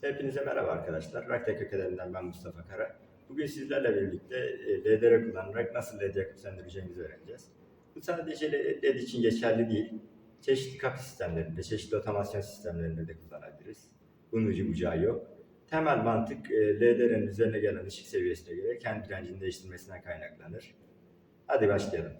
Hepinize merhaba arkadaşlar. Raktek Akademi'den ben Mustafa Kara. Bugün sizlerle birlikte e, LDR kullanarak nasıl LED yakıp öğreneceğiz. Bu sadece LED için geçerli değil. Çeşitli kapı sistemlerinde, çeşitli otomasyon sistemlerinde de kullanabiliriz. Bunun ucu bucağı yok. Temel mantık e, LDR'nin üzerine gelen ışık seviyesine göre kendi direncini değiştirmesinden kaynaklanır. Hadi başlayalım.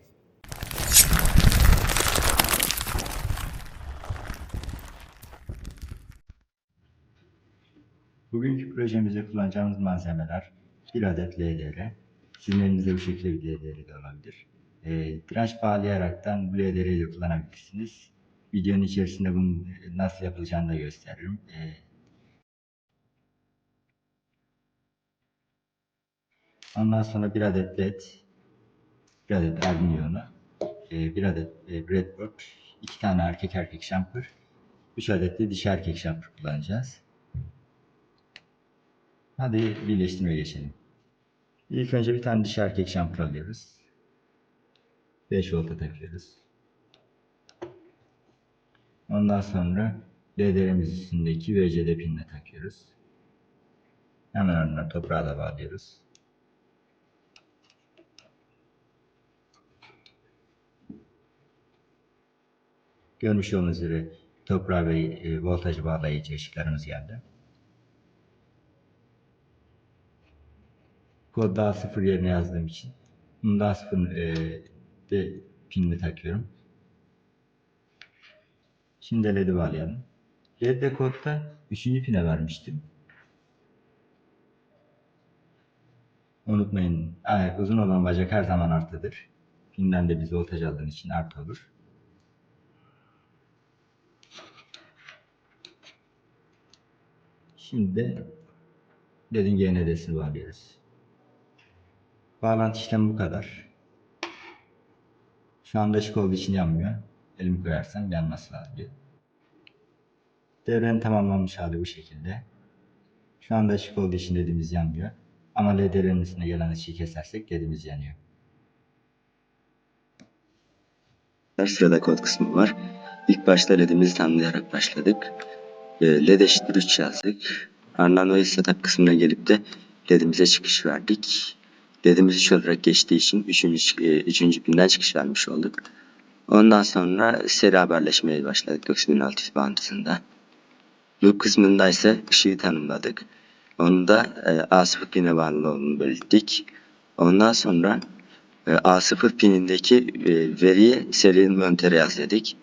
Bugünkü projemizde kullanacağımız malzemeler bir adet LDR. Sizin elinizde bu şekilde bir LDR de olabilir. E, direnç bağlayaraktan bu LDR'yi de kullanabilirsiniz. Videonun içerisinde bunun nasıl yapılacağını da gösteririm. E, ondan sonra bir adet LED, bir adet alüminyonu, e, bir adet e, breadboard, iki tane erkek erkek jumper, üç adet de dişi erkek jumper kullanacağız. Hadi birleştirmeye geçelim. İlk önce bir tane dişi erkek şampur alıyoruz. 5 volta takıyoruz. Ondan sonra LDR'miz üstündeki VCD pinine takıyoruz. Hemen ardından toprağa da bağlıyoruz. Görmüş olduğunuz üzere toprağa ve e, voltajı bağlayıcı ışıklarımız geldi. Kod daha sıfır yerine yazdığım için bunu daha sıfır e, de pinini takıyorum. Şimdi LED'i bağlayalım. LED'de kodda 3. pine vermiştim. Unutmayın e, uzun olan bacak her zaman artıdır. Pinden de biz voltaj aldığın için artı olur. Şimdi de LED'in GND'sini bağlıyoruz. Bağlantı işlemi bu kadar. Şu anda ışık olduğu için yanmıyor. Elimi koyarsam yanması lazım. Devrenin tamamlanmış hali bu şekilde. Şu anda ışık olduğu için ledimiz yanmıyor. Ama LED'lerin üstüne gelen ışığı kesersek ledimiz yanıyor. Sırada kod kısmı var. İlk başta LED'imizi tanımlayarak başladık. Ee, LED eşittir 3 yazdık. Ardından o setup kısmına gelip de LED'imize çıkış verdik. LED'imiz 3 olarak geçtiği için 3. Üçüncü pinden çıkış vermiş olduk. Ondan sonra seri haberleşmeye başladık 9006 bağıntısında. Loop kısmında ise ışığı tanımladık. Onu da e, A0 pine bağlı olduğunu belirttik. Ondan sonra e, A0 pinindeki e, veriyi seri inventöre yaz dedik.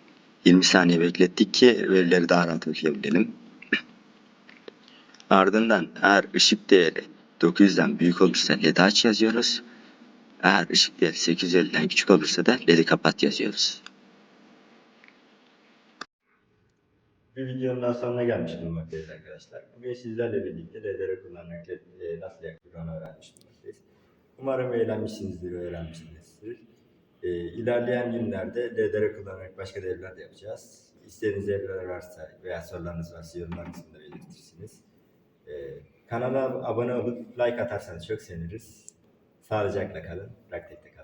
20 saniye beklettik ki verileri daha rahat okuyabilelim. Ardından eğer ışık değeri 900'den büyük olursa LED'i aç yazıyoruz. Eğer ışık değeri 850'den küçük olursa da LED'i kapat yazıyoruz. Bir videonun daha sonuna gelmiş bulunmaktayız arkadaşlar. Bugün sizlerle birlikte LDR kullanarak LED, nasıl yakılır onu öğrenmiş bulunmaktayız. Umarım eğlenmişsinizdir, öğrenmişsinizdir. E, ilerleyen günlerde LDR kullanarak başka devreler de yapacağız. İstediğiniz devreler varsa veya sorularınız varsa yorumlar kısmında belirtirsiniz. E, kanala abone olup like atarsanız çok seviniriz. Sağlıcakla kalın. Raktek'te kalın.